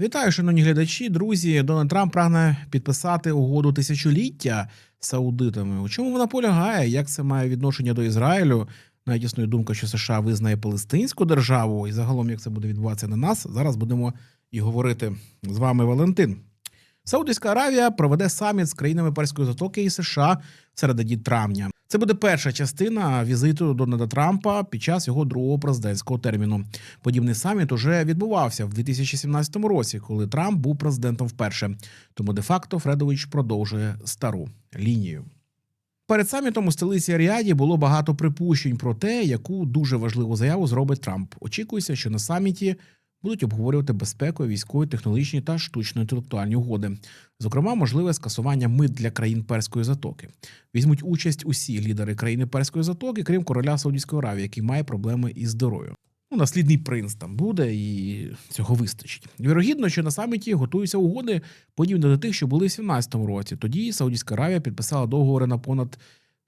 Вітаю, шановні глядачі, друзі. Дональд Трамп прагне підписати угоду тисячоліття з саудитами. У чому вона полягає? Як це має відношення до Ізраїлю? Навіть існує думка, що США визнає Палестинську державу, і загалом як це буде відбуватися на нас. Зараз будемо і говорити з вами, Валентин. Саудівська Аравія проведе саміт з країнами Перської затоки і США в середині травня. Це буде перша частина візиту Дональда Трампа під час його другого президентського терміну. Подібний саміт уже відбувався в 2017 році, коли Трамп був президентом вперше. Тому де-факто Фредович продовжує стару лінію. Перед самітом у столиці Аріаді було багато припущень про те, яку дуже важливу заяву зробить Трамп. Очікується, що на саміті будуть обговорювати безпеку, військові, технологічні та штучно-інтелектуальні угоди, зокрема, можливе скасування мит для країн Перської затоки. Візьмуть участь усі лідери країни Перської затоки, крім короля Саудівської Аравії, який має проблеми із здоров'ям. Ну, наслідний принц там буде, і цього вистачить. Вірогідно, що на саміті готуються угоди, подібні до тих, що були в 2017 році. Тоді Саудівська Аравія підписала договори на понад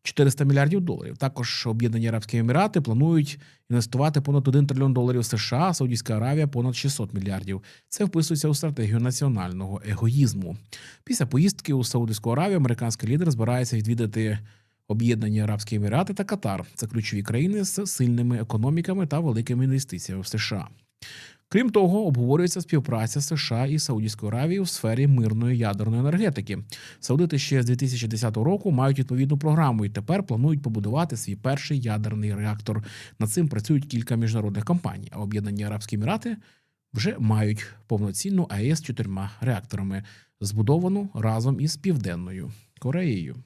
400 мільярдів доларів. Також Об'єднані Арабські Емірати планують інвестувати понад 1 трильйон доларів США, Саудівська Аравія понад 600 мільярдів. Це вписується у стратегію національного егоїзму. Після поїздки у Саудівську Аравію американський лідер збирається відвідати Об'єднані Арабські Емірати та Катар. Це ключові країни з сильними економіками та великими інвестиціями в США. Крім того, обговорюється співпраця США і Саудівської Аравії у сфері мирної ядерної енергетики. Саудити ще з 2010 року мають відповідну програму і тепер планують побудувати свій перший ядерний реактор. Над цим працюють кілька міжнародних компаній. А Об'єднані Арабські Емірати вже мають повноцінну АЕС з чотирма реакторами, збудовану разом із Південною Кореєю.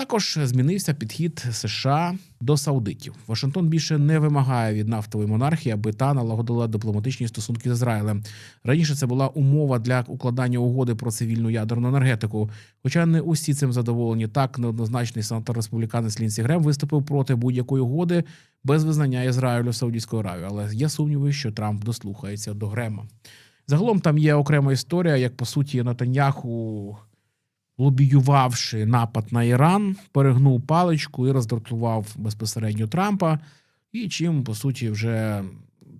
Також змінився підхід США до саудитів. Вашингтон більше не вимагає від нафтової монархії, аби та налагодила дипломатичні стосунки з Ізраїлем. Раніше це була умова для укладання угоди про цивільну ядерну енергетику. Хоча не усі цим задоволені. Так неоднозначний сенатор республіканець Лінсі Грем виступив проти будь-якої угоди без визнання Ізраїлю Саудівською Аравією. Але є сумніви, що Трамп дослухається до Грема. Загалом там є окрема історія, як по суті Натаньяху лобіювавши напад на Іран, перегнув паличку і роздратував безпосередньо Трампа, і чим, по суті, вже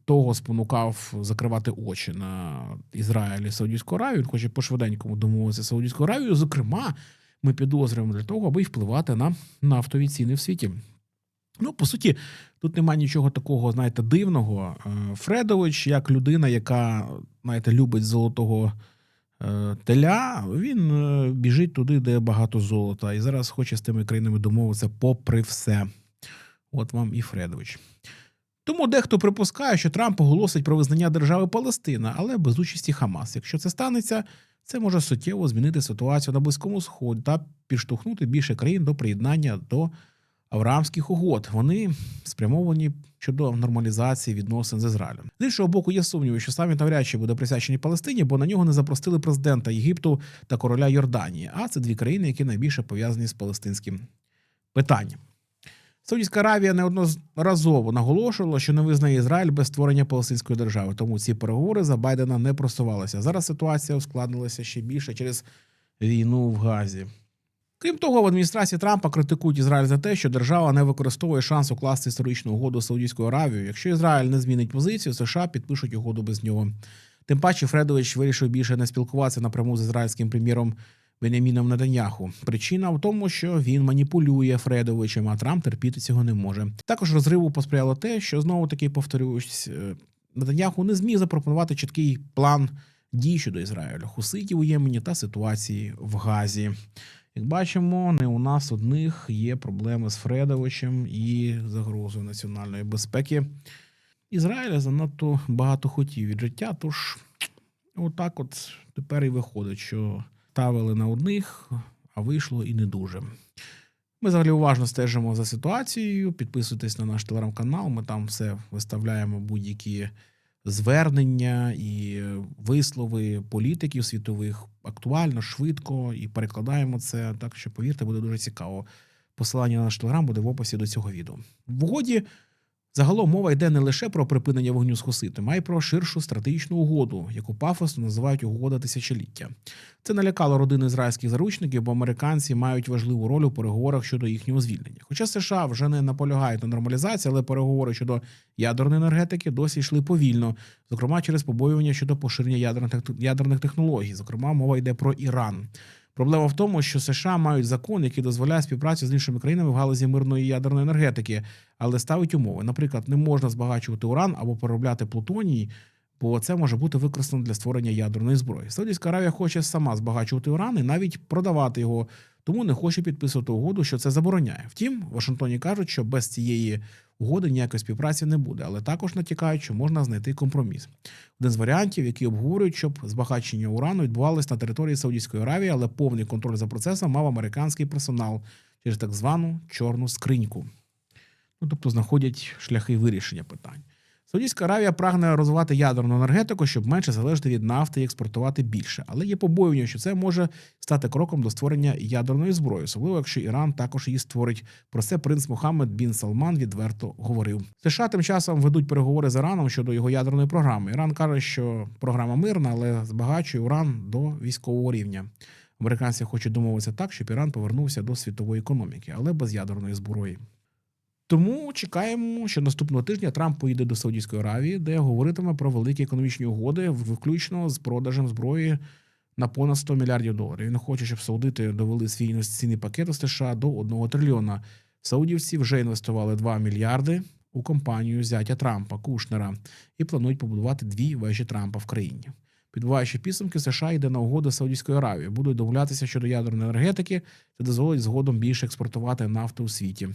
того спонукав закривати очі на Ізраїль і Саудівську Аравію. Він хоче по швиденькому домовитися з Саудівською Аравією. Зокрема, ми підозрюємо для того, аби впливати на нафтові ціни в світі. Ну, по суті, тут немає нічого такого, знаєте, дивного. Е, Фредович, як людина, яка, знаєте, любить золотого теля, він е, біжить туди, де багато золота, і зараз хоче з тими країнами домовитися попри все. От вам і Фредович. Тому дехто припускає, що Трамп оголосить про визнання держави Палестина, але без участі Хамас. Якщо це станеться, це може суттєво змінити ситуацію на Близькому Сході та підштовхнути більше країн до приєднання до Авраамських угод. Вони спрямовані щодо нормалізації відносин з Ізраїлем. З іншого боку, є сумніви, що саміт навряд чи буде присвячений Палестині, бо на нього не запросили президента Єгипту та короля Йорданії. А це дві країни, які найбільше пов'язані з палестинським питанням. Саудівська Аравія неодноразово наголошувала, що не визнає Ізраїль без створення Палестинської держави. Тому ці переговори за Байдена не просувалися. Зараз ситуація ускладнилася ще більше через війну в Газі. Крім того, в адміністрації Трампа критикують Ізраїль за те, що держава не використовує шанс укласти історичну угоду з Саудівською Аравією. Якщо Ізраїль не змінить позицію, США підпишуть угоду без нього. Тим паче, Фредович вирішив більше не спілкуватися напряму з ізраїльським прем'єром Беняміном Неданьяху. Причина в тому, що він маніпулює Фредовичем, а Трамп терпіти цього не може. Також розриву посприяло те, що знову таки повторюсь, е, Неданьяху не зміг запропонувати чіткий план дій щодо Ізраїлю, хуситів у Ємені та ситуації в Газі. Як бачимо, не у нас одних є проблеми з Фредовичем і загрозою національної безпеки. Ізраїля занадто багато хотів від життя, тож отак от тепер і виходить, що ставили на одних, а вийшло і не дуже. Ми взагалі уважно стежимо за ситуацією. Підписуйтесь на наш телеграм-канал. Ми там все виставляємо будь-які звернення і вислови політиків світових актуально, швидко і перекладаємо це. Так що, повірте, буде дуже цікаво. Посилання на наш телеграм буде в описі до цього відео. В угоді Загалом мова йде не лише про припинення вогню з хуситом, а й про ширшу стратегічну угоду, яку пафосно називають угода тисячоліття. Це налякало родини ізраїльських заручників, бо американці мають важливу роль у переговорах щодо їхнього звільнення. Хоча США вже не наполягають на нормалізації, але переговори щодо ядерної енергетики досі йшли повільно, зокрема через побоювання щодо поширення ядерних ядерних технологій. Зокрема, мова йде про Іран. Проблема в тому, що США мають закон, який дозволяє співпрацю з іншими країнами в галузі мирної ядерної енергетики, але ставить умови. Наприклад, не можна збагачувати уран або переробляти плутоній, бо це може бути використано для створення ядерної зброї. Саудівська Аравія хоче сама збагачувати уран і навіть продавати його, тому не хоче підписувати угоду, що це забороняє. Втім, в Вашингтоні кажуть, що без цієї угоди ніякої співпраці не буде, але також натякають, що можна знайти компроміс. Один з варіантів, який обговорюють, щоб збагачення урану відбувалось на території Саудівської Аравії, але повний контроль за процесом мав американський персонал через так звану чорну скриньку. Ну, тобто знаходять шляхи вирішення питань. Саудівська Аравія прагне розвивати ядерну енергетику, щоб менше залежати від нафти і експортувати більше. Але є побоювання, що це може стати кроком до створення ядерної зброї, особливо якщо Іран також її створить. Про це принц Мухаммед Бін Салман відверто говорив. США тим часом ведуть переговори з Іраном щодо його ядерної програми. Іран каже, що програма мирна, але збагачує уран до військового рівня. Американці хочуть домовитися так, щоб Іран повернувся до світової економіки, але без ядерної зброї. Тому чекаємо, що наступного тижня Трамп поїде до Саудівської Аравії, де говоритиме про великі економічні угоди, включно з продажем зброї на понад 100 мільярдів доларів. Він хоче, щоб саудити довели свій інвестиційний пакет у США до 1 трильйона. Саудівці вже інвестували 2 мільярди у компанію зятя Трампа Кушнера і планують побудувати дві вежі Трампа в країні. Підбиваючи підсумки, США йде на угоду з Саудівською Аравією, будуть домовлятися щодо ядерної енергетики, це дозволить згодом більше експортувати нафту у світі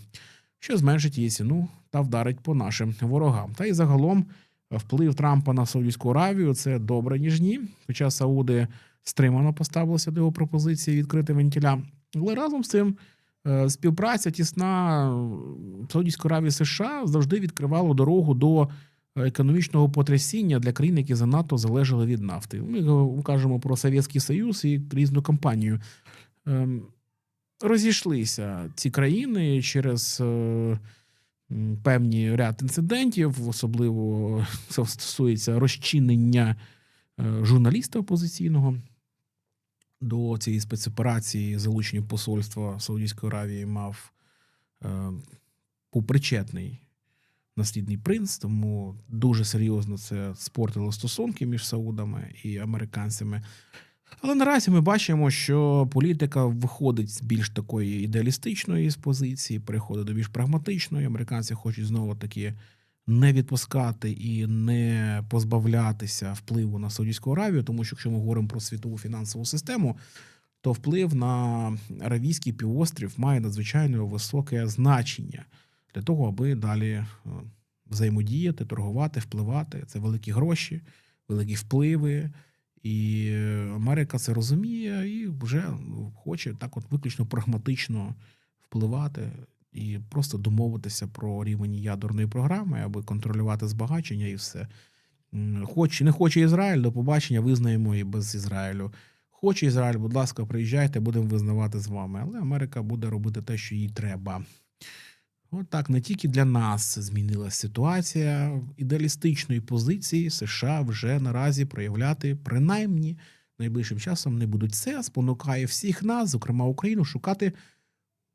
що зменшить її ціну та вдарить по нашим ворогам. Та й загалом вплив Трампа на Саудівську Аравію це добре, ніж ні. Хоча Сауди стримано поставилися до його пропозиції відкрити вентиля. Але разом з цим е, співпраця тісна Саудівської Аравії США завжди відкривала дорогу до економічного потрясіння для країн, які занадто залежали від нафти. Ми кажемо про Совєтський Союз і різну компанію. Розійшлися ці країни через е, певні ряд інцидентів, особливо це стосується розчинення е, журналіста опозиційного. До цієї спецоперації залучення посольства Саудівської Аравії мав е, був причетний наслідний принц, тому дуже серйозно це спортило стосунки між Саудами і американцями. Але наразі ми бачимо, що політика виходить з більш такої ідеалістичної з позиції, переходить до більш прагматичної. Американці хочуть знову таки не відпускати і не позбавлятися впливу на Саудівську Аравію, тому що якщо ми говоримо про світову фінансову систему, то вплив на Аравійський півострів має надзвичайно високе значення для того, аби далі е, взаємодіяти, торгувати, впливати. Це великі гроші, великі впливи. І Америка це розуміє і вже хоче так, от виключно прагматично впливати і просто домовитися про рівень ядерної програми, аби контролювати збагачення і все. М, Хоч не хоче Ізраїль, до побачення визнаємо і без Ізраїлю. Хоче Ізраїль, будь ласка, приїжджайте, будемо визнавати з вами. Але Америка буде робити те, що їй треба. От так, не тільки для нас змінилася ситуація ідеалістичної позиції США вже наразі проявляти принаймні найближчим часом не будуть. Це спонукає всіх нас, зокрема Україну, шукати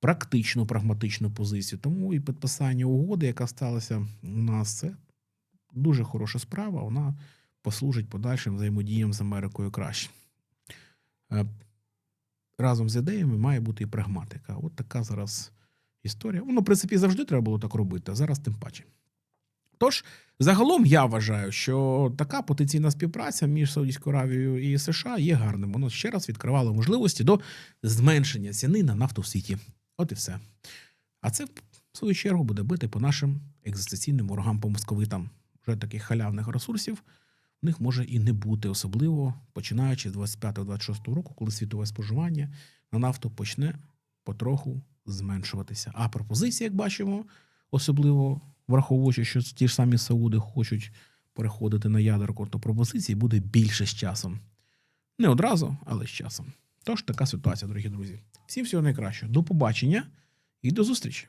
практичну прагматичну позицію. Тому і підписання угоди, яка сталася у нас, це дуже хороша справа. Вона послужить подальшим взаємодіям з Америкою краще. Е, Разом з ідеями має бути і прагматика. От така зараз історія. Воно, в принципі, завжди треба було так робити, а зараз тим паче. Тож, загалом я вважаю, що така потенційна співпраця між Саудівською Аравією і США є гарним. Воно ще раз відкривало можливості до зменшення ціни на нафту в світі. От і все. А це, в свою чергу, буде бити по нашим екзистенційним ворогам по московитам. Вже таких халявних ресурсів в них може і не бути, особливо починаючи з 25-26 року, коли світове споживання на нафту почне потроху зменшуватися. А пропозиції, як бачимо, особливо враховуючи, що ті ж самі Сауди хочуть переходити на ядерку, то пропозицій буде більше з часом. Не одразу, але з часом. Тож така ситуація, дорогі друзі. Всім всього найкращого. До побачення і до зустрічі!